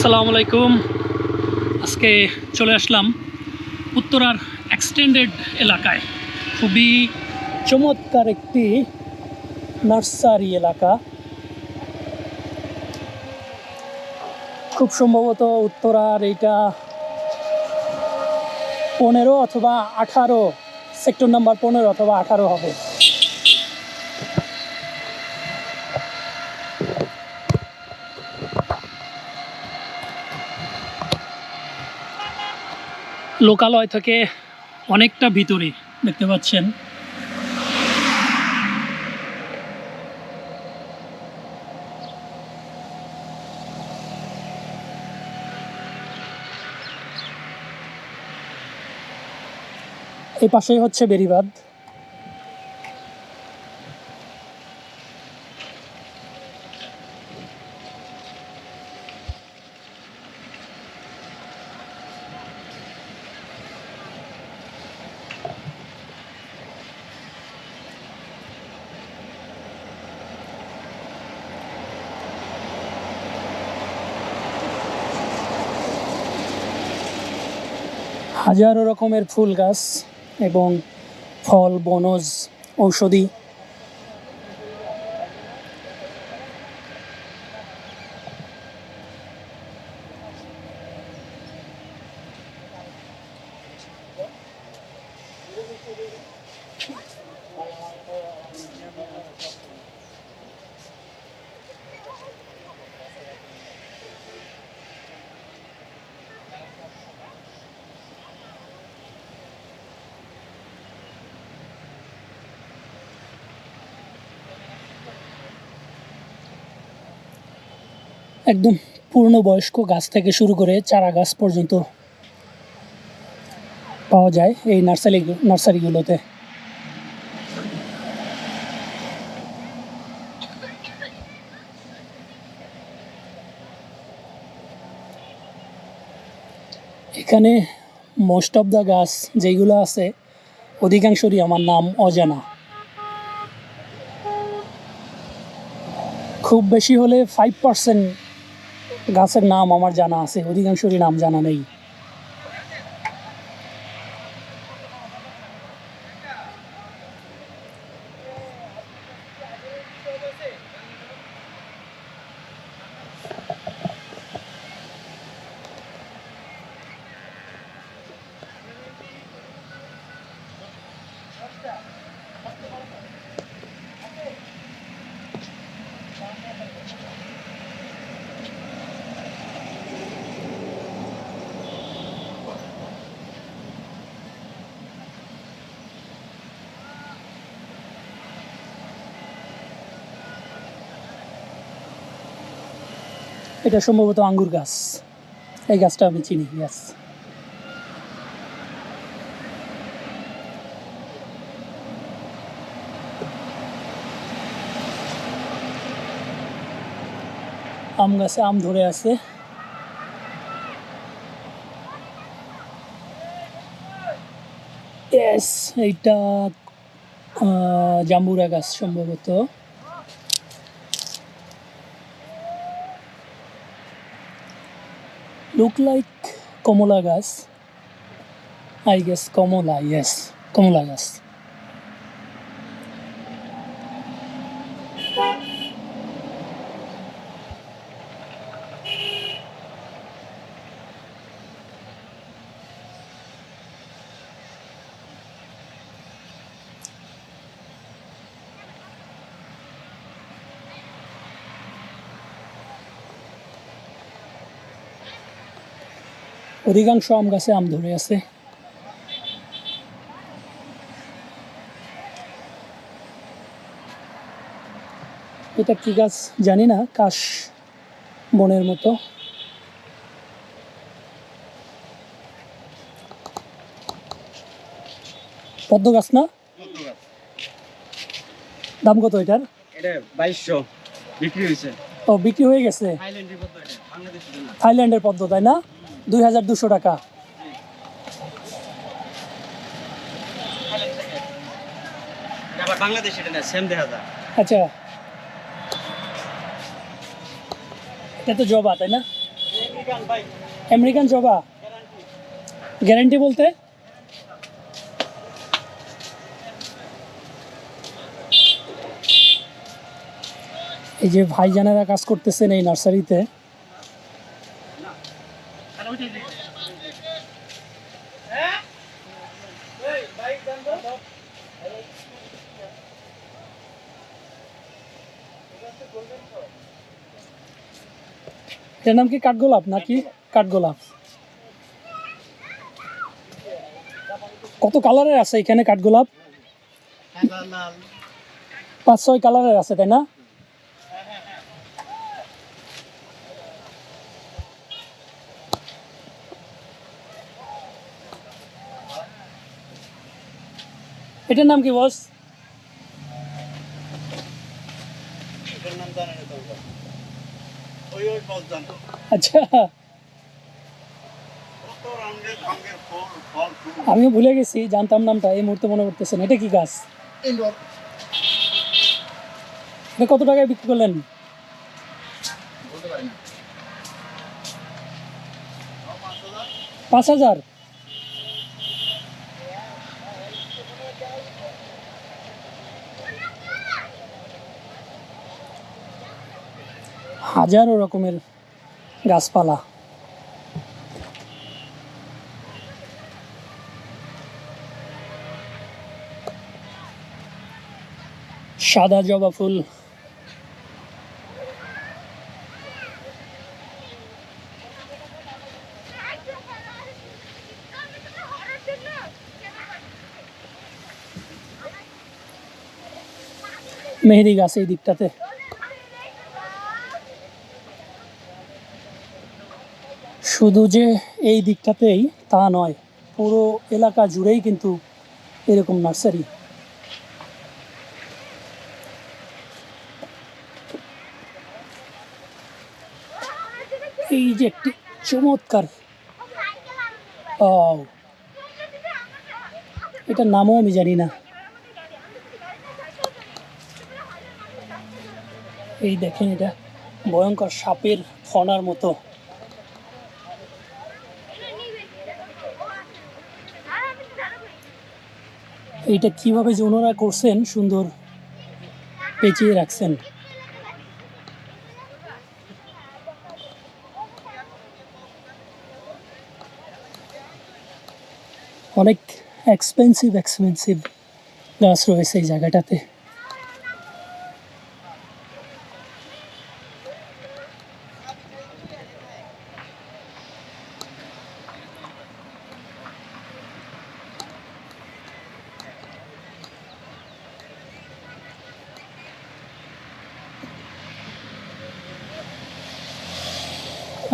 আসসালামু আলাইকুম। আজকে চলে আসলাম উত্তরার এক্সটেন্ডেড এলাকায়। খুবই চমৎকার একটি নার্সারি এলাকা। খুব সম্ভবত উত্তরার এইটা পনেরো অথবা আঠারো সেক্টর নাম্বার পনেরো অথবা আঠারো হবে। লোকালয় থেকে অনেকটা ভিতরে দেখতে পাচ্ছেন। এই পাশেই হচ্ছে বেরিবাদ হাজারো রকমের ফুল গাছ এবং ফল বনজ ঔষধি একদম পূর্ণবয়স্ক গাছ থেকে শুরু করে চারা গাছ পর্যন্ত পাওয়া যায় এই নার্সারি নার্সারিগুলোতে। এখানে মোস্ট অফ দ্য গাছ যেগুলো আছে, অধিকাংশরই আমার নাম অজানা। খুব বেশি হলে ফাইভ পার্সেন্ট গাছের নাম আমার জানা আছে অধিকাংশরই নাম জানা নেই। এটা সম্ভবত আঙ্গুর গাছ। এই গাছটা আমি চিনি ইয়াস আম গাছে আম ধরে আছে। এইটা জাম্বুরা গাছ সম্ভবত। Look like কমলা গাছ আই গেস কমলা ইয়েস কমলা গাছ অধিকাংশ আম গাছে আম ধরে আছে। এটা কি গাছ জানি না কাশ বনের মতো। পদ্ম গাছ না? দাম কত এটার? এটা বাইশশো বিক্রি হয়েছে। ও বিক্রি হয়ে গেছে। পদ্ম থাইল্যান্ডের পদ্ম তাই না? দুই হাজার দুশো টাকা। আচ্ছা। এটা তো জবা তাই না? আমেরিকান জবা? গ্যারান্টি গ্যারেন্টি বলতে? এই যে ভাইজানেরা কাজ করতেছেন এই নার্সারিতে আর ওইটা দিই হ্যাঁ এই বাইক দেন তো এটার নাম কি কাঠগোলাপ নাকি কাঠগোলাপ? কত কালারের আছে এখানে কাঠগোলাপ? পাঁচ ছয় কালারের আছে, তাই না? এটার নাম কি বস? এটার নাম জানেন তো ওই ওই বস জানো আচ্ছা। আমিও ভুলে গেছি জানতাম নামটা এই মুহূর্তে মনে করতেছেন এটা কি গাছ? এটা কত টাকায় বিক্রি করলেন? পাঁচ হাজার? হাজারো রকমের গাছপালা। সাদা জবা ফুল। মেহেদি গাছ এই দিকটাতে। শুধু যে এই দিকটাতেই তা নয়, পুরো এলাকা জুড়েই কিন্তু এরকম নার্সারি। এই যে একটি চমৎকার এটার নামও আমি জানি না। এই দেখেন এটা ভয়ঙ্কর সাপের ফনার মতো। এইটা কীভাবে যে ওনারা করছেন সুন্দর পেঁচিয়ে রাখছেন। অনেক এক্সপেন্সিভ এক্সপেন্সিভ গাছ রয়েছে এই জায়গাটাতে।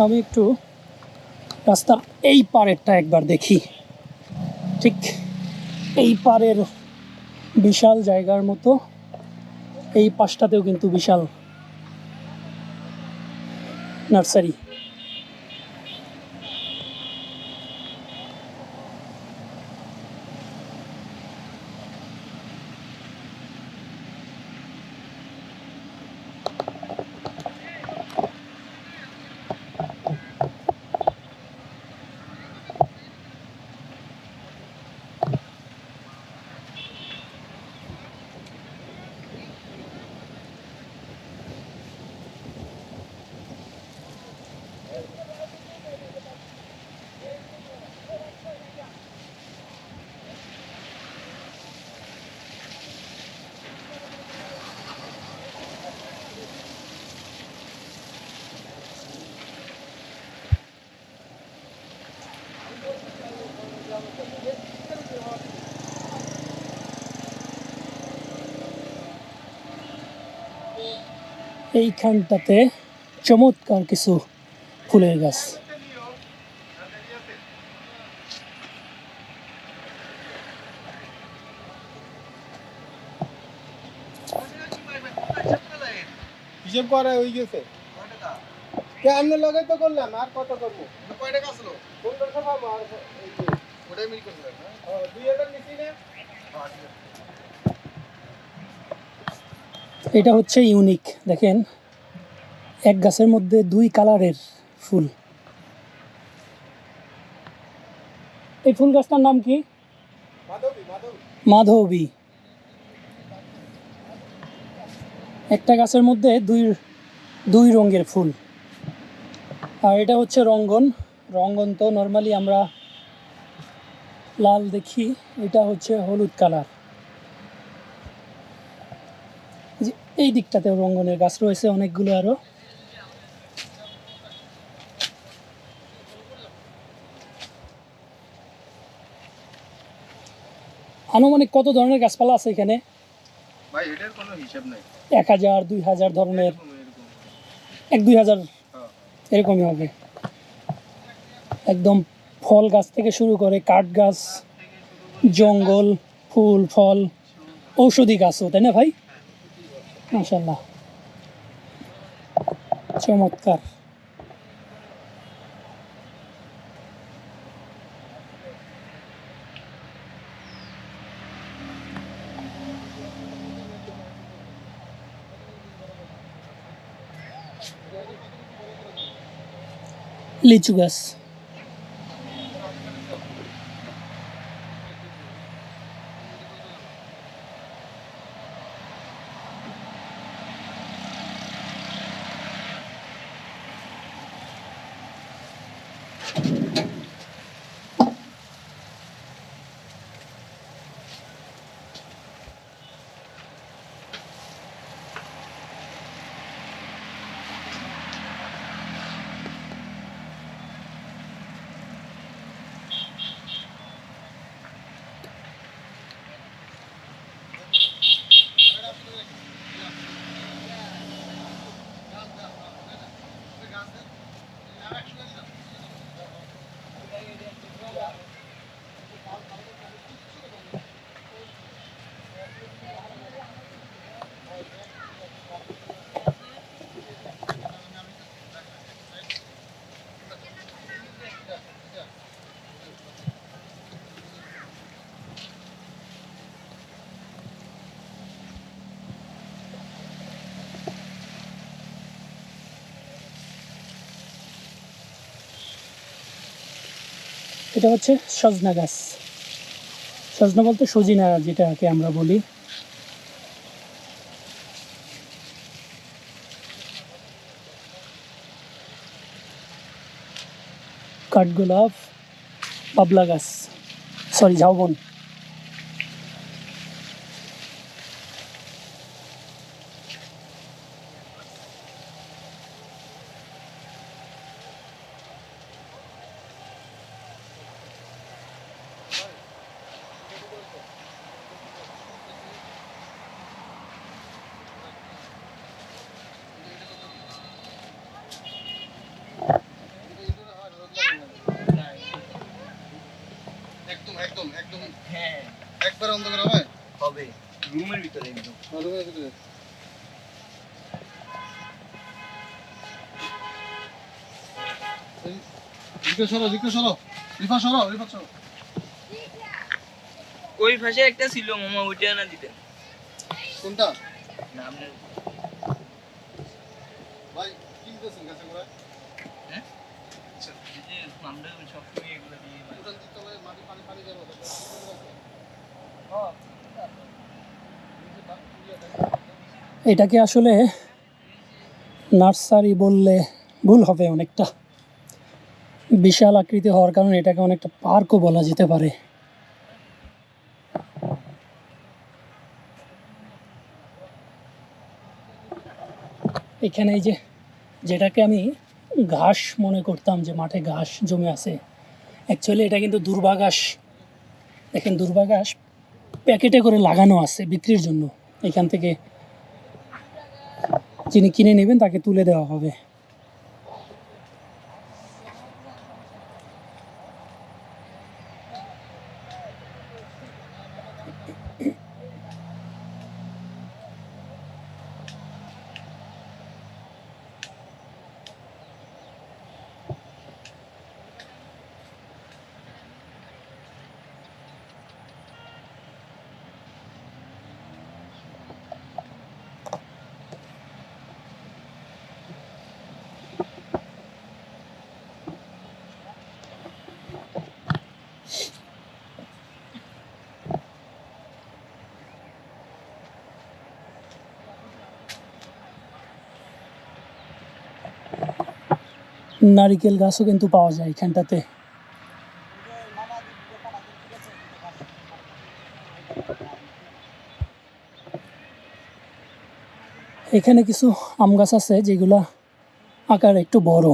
আমি একটু রাস্তার এই পারেরটা একবার দেখি। ঠিক এই পারের বিশাল জায়গার মতো এই পাশটাতেও কিন্তু বিশাল নার্সারি। এইখানটাতে চমৎকার কিছু ফুলের গাছ। হিসেব করা হয়ে গেছে। কে আমনে লগে তো করলাম? আর কত করব? ওটাই মিল করতে হবে না। এটা হচ্ছে ইউনিক দেখেন। এক গাছের মধ্যে দুই কালারের ফুল। এই ফুল গাছটার নাম কি? মাধবী। একটা গাছের মধ্যে দুই দুই রঙের ফুল। আর এটা হচ্ছে রঙ্গন। রঙ্গন তো নর্মালি আমরা লাল দেখি, এটা হচ্ছে হলুদ কালার। এই দিকটাতেও রঙ্গনের গাছ রয়েছে অনেকগুলো আরও আনুমানিক কত ধরনের গাছপালা আছে এখানে? ভাই এটার কোনো হিসাব নাই। এক হাজার দুই হাজার ধরনের। এক দুই হাজার? হ্যাঁ। এরকমই হবে। একদম ফল গাছ থেকে শুরু করে কাঠ গাছ জঙ্গল ফুল ফল ঔষধি গাছও তাই না ভাই? মাশাল্লাহ চমৎকার লিচু গাছ এটা হচ্ছে সজনা গাছ। সজনা বলতে সজিনা যেটাকে আমরা বলি। কাঠগোলাপ, পাবলা গাছ। সরি ঝাউবন একদম একদম একদম হ্যাঁ একবার অন্ধকার হবে হবে রুমের ভিতরে একদম। অন্ধকার ভিতরে? দিকে সরো দিকে সরো। রিফা সরো রিফা সরো। ওই পাশে একটা ছিল মামা ওইটা না দিতেন কোনটা? না আপনার ভাই কিনতেছেন কাছে করে? এই যে আমরা সবসময় এগুলো দিয়ে। দিতে মাটি পানি পানি যাবে এটাকে আসলে নার্সারি বললে ভুল হবে অনেকটা। বিশাল আকৃতি হওয়ার কারণে এটাকে অনেকটা পার্কও বলা যেতে পারে। এখানে এই যে, যেটাকে আমি ঘাস মনে করতাম যে মাঠে ঘাস জমে আছে অ্যাকচুয়ালি এটা কিন্তু দুর্বা ঘাস দেখেন দুর্বা ঘাস প্যাকেটে করে লাগানো আছে বিক্রির জন্য। এখান থেকে যিনি কিনে নেবেন তাকে তুলে দেওয়া হবে। নারিকেল গাছও কিন্তু পাওয়া যায় এখানটাতে। এখানে কিছু আম গাছ আছে যেগুলা আকার একটু বড়।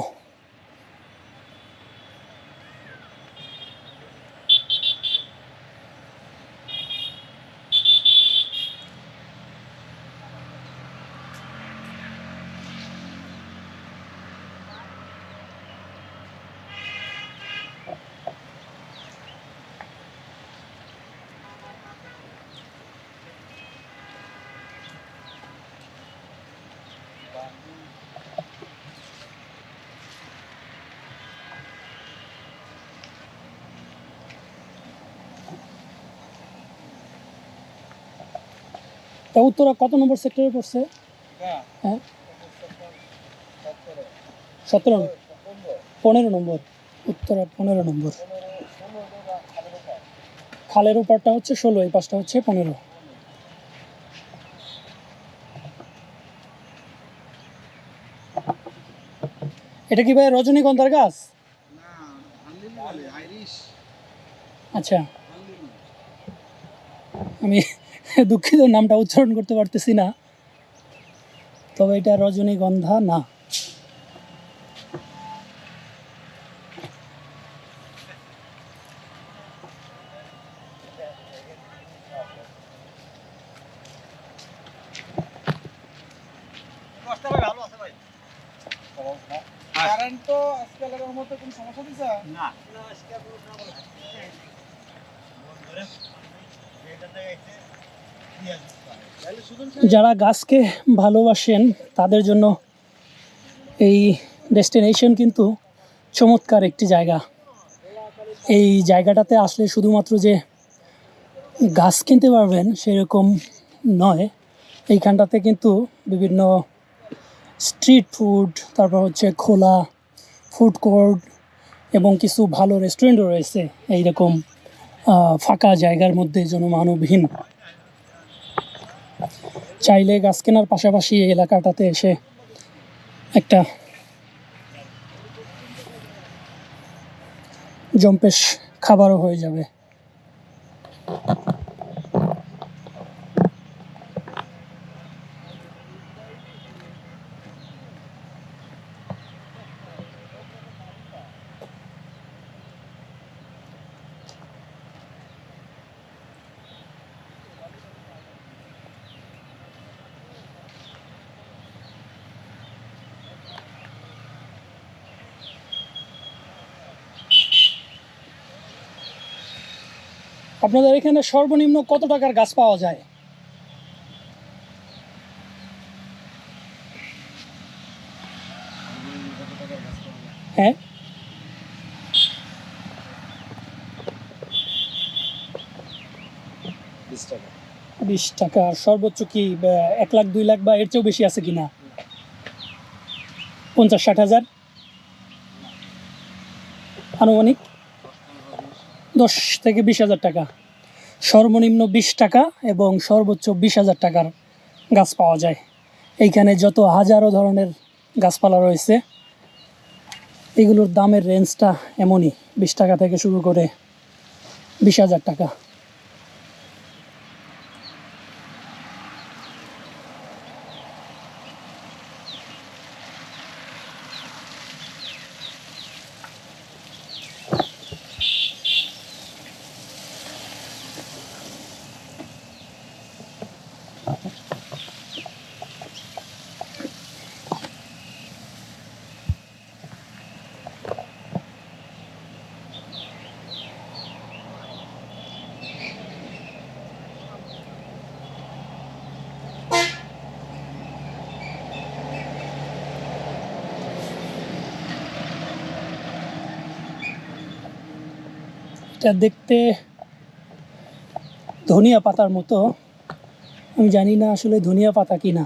তা উত্তরা কত নম্বর সেক্টরে পড়ছে? হ্যাঁ। সতেরো পনেরো নম্বর। উত্তরা পনেরো নম্বর। খালের উপরটা হচ্ছে ষোলো, এই পাশটা হচ্ছে পনেরো। এটা কি ভাই রজনীগন্ধার গাছ? আচ্ছা। আমি দুঃখিত নামটা উচ্চারণ করতে পারতেছি না। তবে এটা রজনীগন্ধা না। না। যারা গাছকে ভালোবাসেন, তাদের জন্য এই ডেস্টিনেশন কিন্তু চমৎকার একটি জায়গা। এই জায়গাটাতে আসলে শুধুমাত্র যে গাছ কিনতে পারবেন সেরকম নয়। এইখানটাতে কিন্তু বিভিন্ন স্ট্রিট ফুড তারপর হচ্ছে খোলা ফুড কোর্ট এবং কিছু ভালো রেস্টুরেন্টও রয়েছে। এইরকম ফাঁকা জায়গার মধ্যে জনমানবহীন। চাইলে গাছ কেনার পাশাপাশি এই এলাকাটাতে এসে একটা জম্পেশ খাবারও হয়ে যাবে। আপনাদের এখানে সর্বনিম্ন কত টাকার গাছ পাওয়া যায়? হ্যাঁ? বিশ টাকা। সর্বোচ্চ কি এক লাখ দুই লাখ বা এর চেয়েও বেশি আছে কিনা? পঞ্চাশ ষাট হাজার? আনুমানিক? দশ থেকে বিশ হাজার টাকা। সর্বনিম্ন বিশ টাকা এবং সর্বোচ্চ বিশ হাজার টাকার গাছ পাওয়া যায়। এইখানে যত হাজারো ধরনের গাছপালা রয়েছে, এগুলোর দামের রেঞ্জটা এমনই। বিশ টাকা থেকে শুরু করে বিশ হাজার টাকা। এটা দেখতে ধনিয়া পাতার মতো। আমি জানি না আসলে ধনিয়া পাতা কি না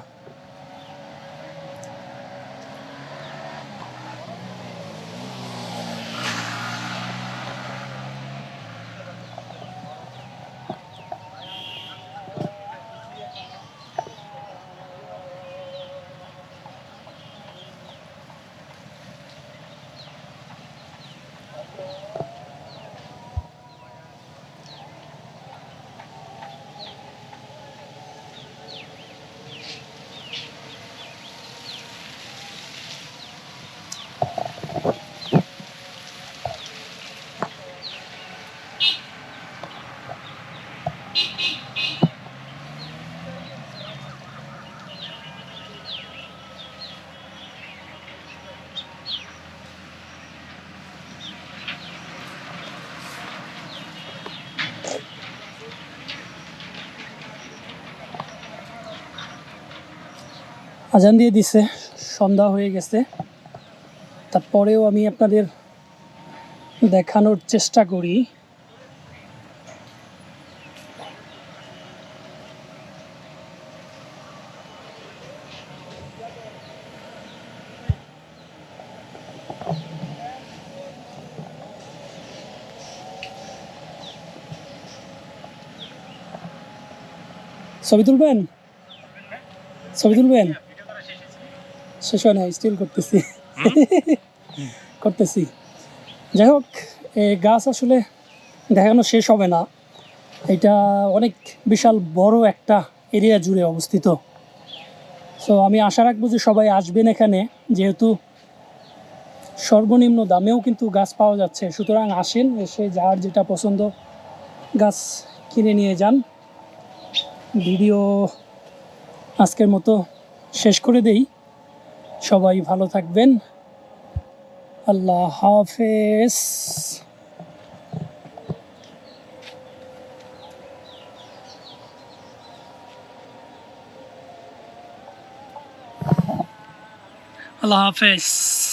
আজান দিয়ে দিছে, সন্ধ্যা হয়ে গেছে। তারপরেও আমি আপনাদের দেখানোর চেষ্টা করি। ছবি তুলবেন? ছবি তুলবেন? শেষ হয় না স্টিল করতেছি। করতেছি। যাই হোক এই গাছ আসলে দেখানো শেষ হবে না। এটা অনেক বিশাল বড় একটা এরিয়া জুড়ে অবস্থিত। সো আমি আশা রাখব যে সবাই আসবেন এখানে যেহেতু সর্বনিম্ন দামেও কিন্তু গাছ পাওয়া যাচ্ছে। সুতরাং আসেন এসে যার যেটা পছন্দ গাছ কিনে নিয়ে যান। ভিডিও আজকের মতো শেষ করে দেই। সবাই ভালো থাকবেন। আল্লাহ হাফেজ। আল্লাহ হাফেজ।